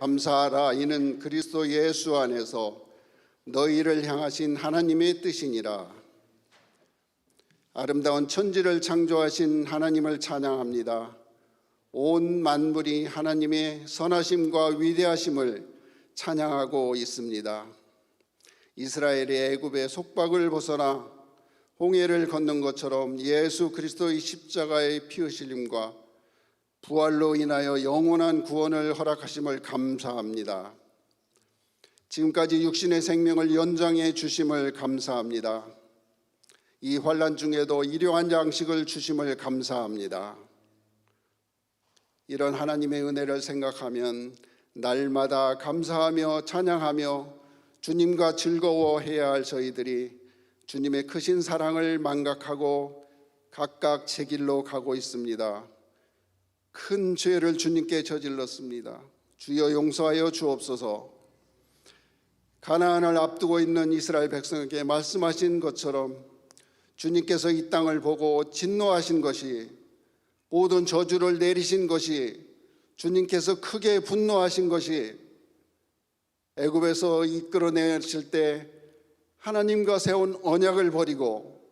감사하라. 이는 그리스도 예수 안에서 너희를 향하신 하나님의 뜻이니라. 아름다운 천지를 창조하신 하나님을 찬양합니다. 온 만물이 하나님의 선하심과 위대하심을 찬양하고 있습니다. 이스라엘이 애굽의 속박을 벗어나 홍해를 건넌 것처럼 예수 그리스도의 십자가의 피 흘림과 부활로 인하여 영원한 구원을 허락하심을 감사합니다. 지금까지 육신의 생명을 연장해 주심을 감사합니다. 이 환란 중에도 일용한 양식을 주심을 감사합니다. 이런 하나님의 은혜를 생각하면 날마다 감사하며 찬양하며 주님과 즐거워해야 할 저희들이 주님의 크신 사랑을 망각하고 각각 제 길로 가고 있습니다. 큰 죄를 주님께 저질렀습니다. 주여 용서하여 주옵소서. 가나안을 앞두고 있는 이스라엘 백성에게 말씀하신 것처럼 주님께서 이 땅을 보고 진노하신 것이 모든 저주를 내리신 것이 주님께서 크게 분노하신 것이 애굽에서 이끌어내실 때 하나님과 세운 언약을 버리고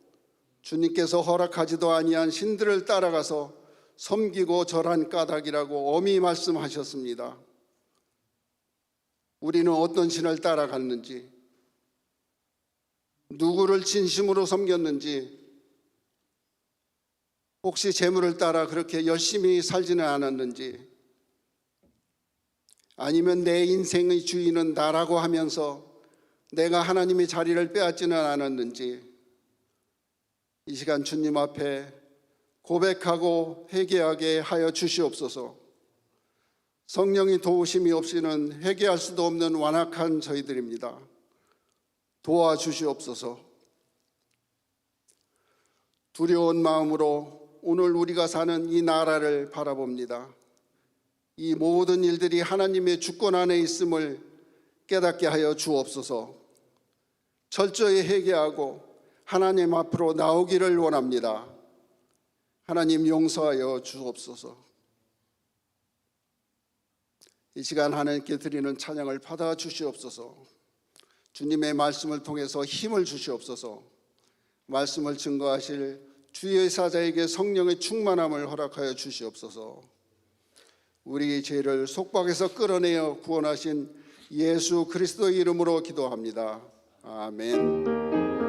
주님께서 허락하지도 아니한 신들을 따라가서 섬기고 절한 까닭이라고 엄히 말씀하셨습니다. 우리는 어떤 신을 따라갔는지, 누구를 진심으로 섬겼는지, 혹시 재물을 따라 그렇게 열심히 살지는 않았는지, 아니면 내 인생의 주인은 나라고 하면서 내가 하나님의 자리를 빼앗지는 않았는지, 이 시간 주님 앞에 고백하고 회개하게 하여 주시옵소서. 성령이 도우심이 없이는 회개할 수도 없는 완악한 저희들입니다. 도와주시옵소서. 두려운 마음으로 오늘 우리가 사는 이 나라를 바라봅니다. 이 모든 일들이 하나님의 주권 안에 있음을 깨닫게 하여 주옵소서. 철저히 회개하고 하나님 앞으로 나오기를 원합니다. 하나님 용서하여 주옵소서. 이 시간 하나님께 드리는 찬양을 받아 주시옵소서. 주님의 말씀을 통해서 힘을 주시옵소서. 말씀을 증거하실 주의 사자에게 성령의 충만함을 허락하여 주시옵소서. 우리 죄를 속박에서 끌어내어 구원하신 예수 그리스도의 이름으로 기도합니다. 아멘.